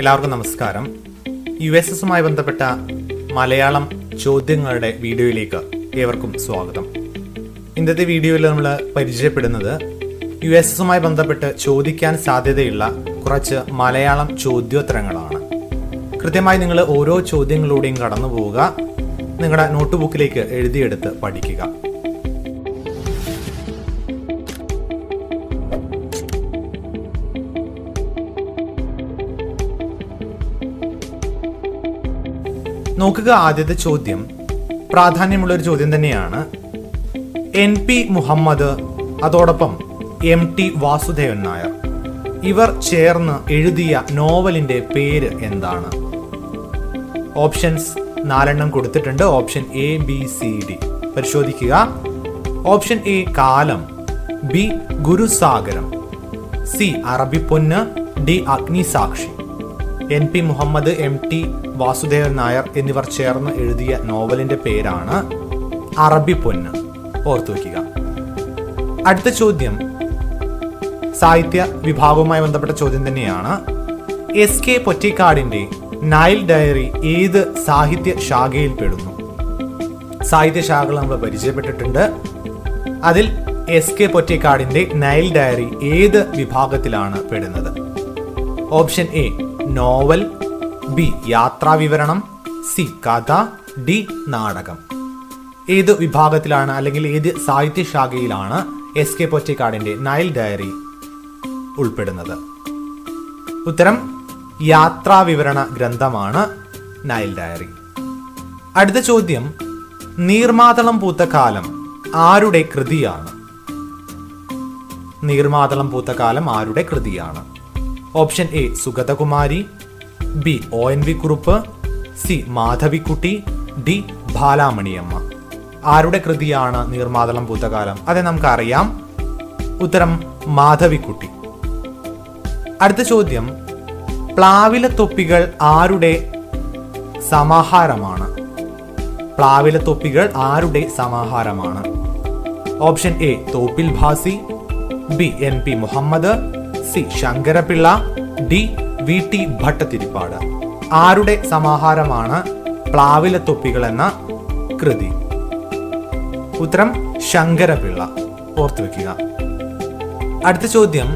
എല്ലാവർക്കും നമസ്കാരം. U S എസുമായി ബന്ധപ്പെട്ട മലയാളം ചോദ്യങ്ങളുടെ വീഡിയോയിലേക്ക് ഏവർക്കും സ്വാഗതം. ഇന്നത്തെ വീഡിയോയിൽ നമ്മൾ പരിചയപ്പെടുന്നത് യു എസ് എസുമായി ബന്ധപ്പെട്ട് ചോദിക്കാൻ സാധ്യതയുള്ള കുറച്ച് മലയാളം ചോദ്യോത്തരങ്ങളാണ്. കൃത്യമായി നിങ്ങൾ ഓരോ ചോദ്യങ്ങളിലൂടെയും കടന്നു പോവുക നിങ്ങളുടെ നോട്ട് ബുക്കിലേക്ക് എഴുതിയെടുത്ത് പഠിക്കുക. നോക്കുക ആദ്യത്തെ ചോദ്യം. പ്രാധാന്യമുള്ള ഒരു ചോദ്യം തന്നെയാണ്. എൻ പി മുഹമ്മദ് അതോടൊപ്പം എം ടി വാസുദേവൻ നായർ. ഇവർ ചേർന്ന് എഴുതിയ നോവലിന്റെ പേര് എന്താണ്? ഓപ്ഷൻസ് നാലെണ്ണം കൊടുത്തിട്ടുണ്ട്. Option A B C D. പരിശോധിക്കുക. Option A Kaalam. B Gurusagaram. C Arabipponnu. D Agnisakshi. N P Muhammad M T Vasudevan Nair എന്നിവർ ചേർന്ന് എഴുതിയ നോവലിന്റെ പേരാണ് അറബി പൊന്ന്. ഓർത്തു വയ്ക്കുക. അടുത്ത ചോദ്യം. സാഹിത്യ വിഭാഗവുമായി ബന്ധപ്പെട്ട ചോദ്യം തന്നെയാണ്. എസ് കെ പൊറ്റിക്കാടിന്റെ നൈൽ ഡയറി ഏത് സാഹിത്യ ശാഖയിൽ പെടുന്നു? സാഹിത്യ ശാഖകൾ നമ്മൾ പരിചയപ്പെട്ടിട്ടുണ്ട്. അതിൽ എസ് കെ പൊറ്റിക്കാടിന്റെ നൈൽ ഡയറി ഏത് വിഭാഗത്തിലാണ് പെടുന്നത്? Option A novel. ബി യാത്രാ വിവരണം. സി കഥ. ഡി നാടകം. ഏത് വിഭാഗത്തിലാണ് അല്ലെങ്കിൽ ഏത് സാഹിത്യശാഖയിലാണ് എസ് കെ പൊറ്റിക്കാടിന്റെ നയൽ ഡയറി ഉൾപ്പെടുന്നത്? ഉത്തരം യാത്രാ വിവരണ ഗ്രന്ഥമാണ് നയൽ ഡയറി. അടുത്ത ചോദ്യം നീർമാതളം പൂത്ത കാലം ആരുടെ കൃതിയാണ്? നീർമാതളം പൂത്ത കാലം ആരുടെ കൃതിയാണ്? Option A Sugathakumari B O N V Kurup C Madhavikutty D Balamaniamma. ആരുടെ കൃതിയാണ് നീർമാതളം ഭൂതകാലം? അതെ നമുക്കറിയാം. ഉത്തരം മാധവിക്കുട്ടി. അടുത്ത ചോദ്യം. പ്ലാവില തൊപ്പികൾ ആരുടെ സമാഹാരമാണ്? പ്ലാവില തൊപ്പികൾ ആരുടെ സമാഹാരമാണ്? Option A Thoppil Bhasi B N P Muhammad C Sankarapillai D V T Bhattathiripad. ആരുടെ സമാഹാരമാണ് പ്ലാവില തൊപ്പികൾ എന്ന കൃതി? ഉത്തരം ശങ്കരപിള്ള. ഓർത്തു വെക്കുക. അടുത്ത ചോദ്യം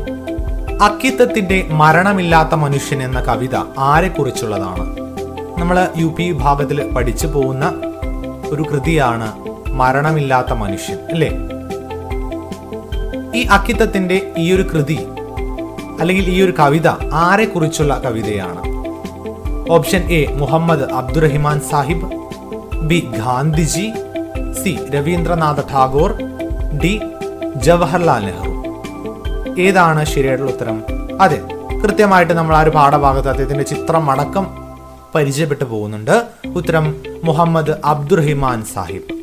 അക്കിത്തത്തിന്റെ മരണമില്ലാത്ത മനുഷ്യൻ എന്ന കവിത ആരെക്കുറിച്ചുള്ളതാണ്? നമ്മൾ യു പി വിഭാഗത്തിൽ പഠിച്ചു പോകുന്ന ഒരു കൃതിയാണ് മരണമില്ലാത്ത മനുഷ്യൻ അല്ലേ? ഈ അക്കിത്തത്തിന്റെ ഈ ഒരു കൃതി അല്ലെങ്കിൽ ഈ ഒരു കവിത ആരെക്കുറിച്ചുള്ള കവിതയാണ്? Option A Muhammad Abdurahiman Sahib. B Gandhiji. C Rabindranath Tagore. D Jawaharlal Nehru. ഏതാണ് ശരിയായിട്ടുള്ള ഉത്തരം? അതെ കൃത്യമായിട്ട് നമ്മൾ ആ ഒരു പാഠഭാഗത്ത് അദ്ദേഹത്തിന്റെ ചിത്രം അടക്കം പരിചയപ്പെട്ടു പോകുന്നുണ്ട്. ഉത്തരം മുഹമ്മദ് അബ്ദുറഹിമാൻ സാഹിബ്.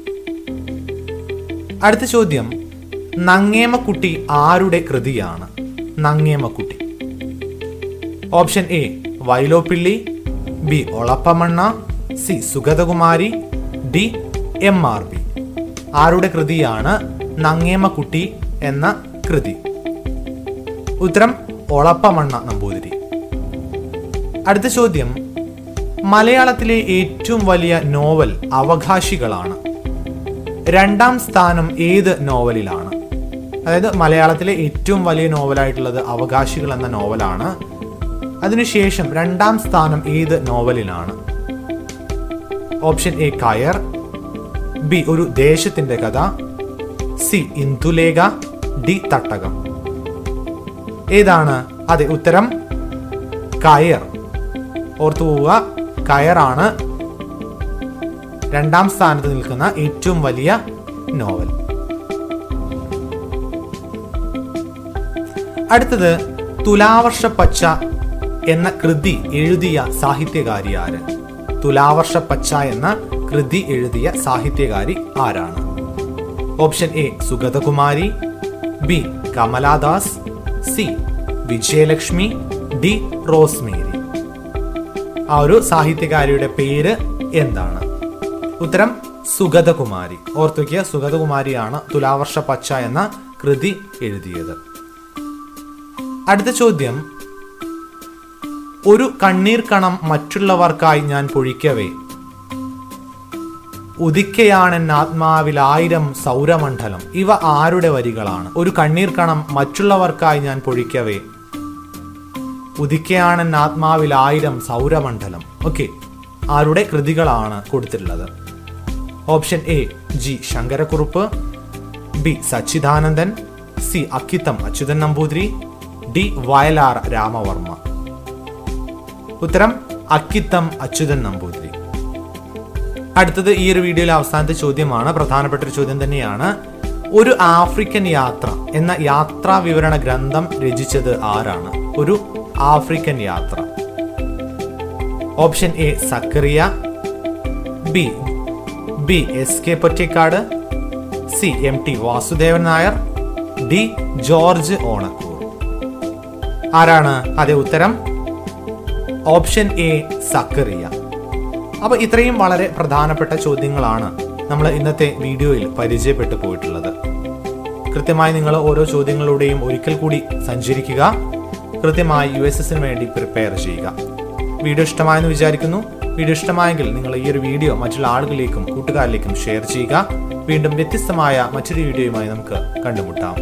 അടുത്ത ചോദ്യം നങ്ങേമക്കുട്ടി ആരുടെ കൃതിയാണ്? Nangemakutty. Option A Vyloppilli B Olappamanna C Sugathakumari D M R B ആരുടെ കൃതിയാണ് നങ്ങേമക്കുട്ടി എന്ന കൃതി? ഉത്തരം ഒളപ്പമണ്ണ നമ്പൂതിരി. അടുത്ത ചോദ്യം മലയാളത്തിലെ ഏറ്റവും വലിയ നോവൽ അവകാശികളാണ്. രണ്ടാം സ്ഥാനം ഏത് നോവലിലാണ്? അതായത് മലയാളത്തിലെ ഏറ്റവും വലിയ നോവലായിട്ടുള്ളത് അവകാശികൾ എന്ന നോവലാണ്. അതിനുശേഷം രണ്ടാം സ്ഥാനം ഏത് നോവലിനാണ് ഓപ്ഷൻ എ കയർ. ബി ഒരു ദേശത്തിന്റെ കഥ. സി ഇന്ദുലേഖ. ഡി തട്ടകം. ഏതാണ്? അതെ ഉത്തരം കയർ. ഓർത്തു പോവുക കയറാണ് രണ്ടാം സ്ഥാനത്ത് നിൽക്കുന്ന ഏറ്റവും വലിയ നോവൽ. അടുത്തത് തുലാവർഷ പച്ച എന്ന കൃതി എഴുതിയ സാഹിത്യകാരി ആര്? തുലാവർഷ പച്ച എന്ന കൃതി എഴുതിയ സാഹിത്യകാരി ആരാണ്? Option A Sugathakumari B Kamaladas C Vijayalakshmi D Rosemary. ആ ഒരു സാഹിത്യകാരിയുടെ പേര് എന്താണ്? ഉത്തരം സുഗതകുമാരി. ഓർത്തുക്കിയ സുഗതകുമാരിയാണ് തുലാവർഷ പച്ച എന്ന കൃതി എഴുതിയത്. അടുത്ത ചോദ്യം. ഒരു കണ്ണീർ കണം മറ്റുള്ളവർക്കായി ഞാൻ പൊഴിക്കവേ. ഉദിക്കയാണെൻ ആത്മാവിൽ ആയിരം സൗരമണ്ഡലം. ഇവ ആരുടെ വരികളാണ്? ഒരു കണ്ണീർ കണം മറ്റുള്ളവർക്കായി ഞാൻ പൊഴിക്കവേ. ഉദിക്കയാണെൻ ആത്മാവിൽ ആയിരം സൗരമണ്ഡലം. ഓക്കെ ആരുടെ കൃതികളാണ് കൊടുത്തിട്ടുള്ളത്? Option A G Sankarakurup B Sachidanandan C Akkitham Achuthan Namboothiri D Vayalar Ramavarma. ഉത്തരം അക്കിത്തം അച്യുതൻ നമ്പൂതിരി. അടുത്തത് ഈ ഒരു വീഡിയോയിലെ അവസാനത്തെ ചോദ്യമാണ്. പ്രധാനപ്പെട്ട ഒരു ചോദ്യം തന്നെയാണ്. ഒരു ആഫ്രിക്കൻ യാത്ര എന്ന യാത്രാ വിവരണ ഗ്രന്ഥം രചിച്ചത് ആരാണ്? ഒരു ആഫ്രിക്കൻ യാത്ര. Option A Zacharia. B B S K Pottekkatt. C M T Vasudevan Nair. D George Onakkoor ആരാണ് അതെ ഉത്തരം? Option A Zacharia. അപ്പൊ ഇത്രയും വളരെ പ്രധാനപ്പെട്ട ചോദ്യങ്ങളാണ് നമ്മൾ ഇന്നത്തെ വീഡിയോയിൽ പരിചയപ്പെട്ടു പോയിട്ടുള്ളത്. കൃത്യമായി നിങ്ങൾ ഓരോ ചോദ്യങ്ങളുടെയും ഒരിക്കൽ കൂടി സഞ്ചരിക്കുക. കൃത്യമായി യു എസ് എസിന് വേണ്ടി പ്രിപ്പയർ ചെയ്യുക. വീഡിയോ ഇഷ്ടമായെന്ന് വിചാരിക്കുന്നു. വീഡിയോ ഇഷ്ടമായെങ്കിൽ നിങ്ങൾ ഈ ഒരു വീഡിയോ മറ്റുള്ള ആളുകളിലേക്കും കൂട്ടുകാരിലേക്കും ഷെയർ ചെയ്യുക. വീണ്ടും വ്യത്യസ്തമായ മറ്റൊരു വീഡിയോയുമായി നമുക്ക് കണ്ടുമുട്ടാം.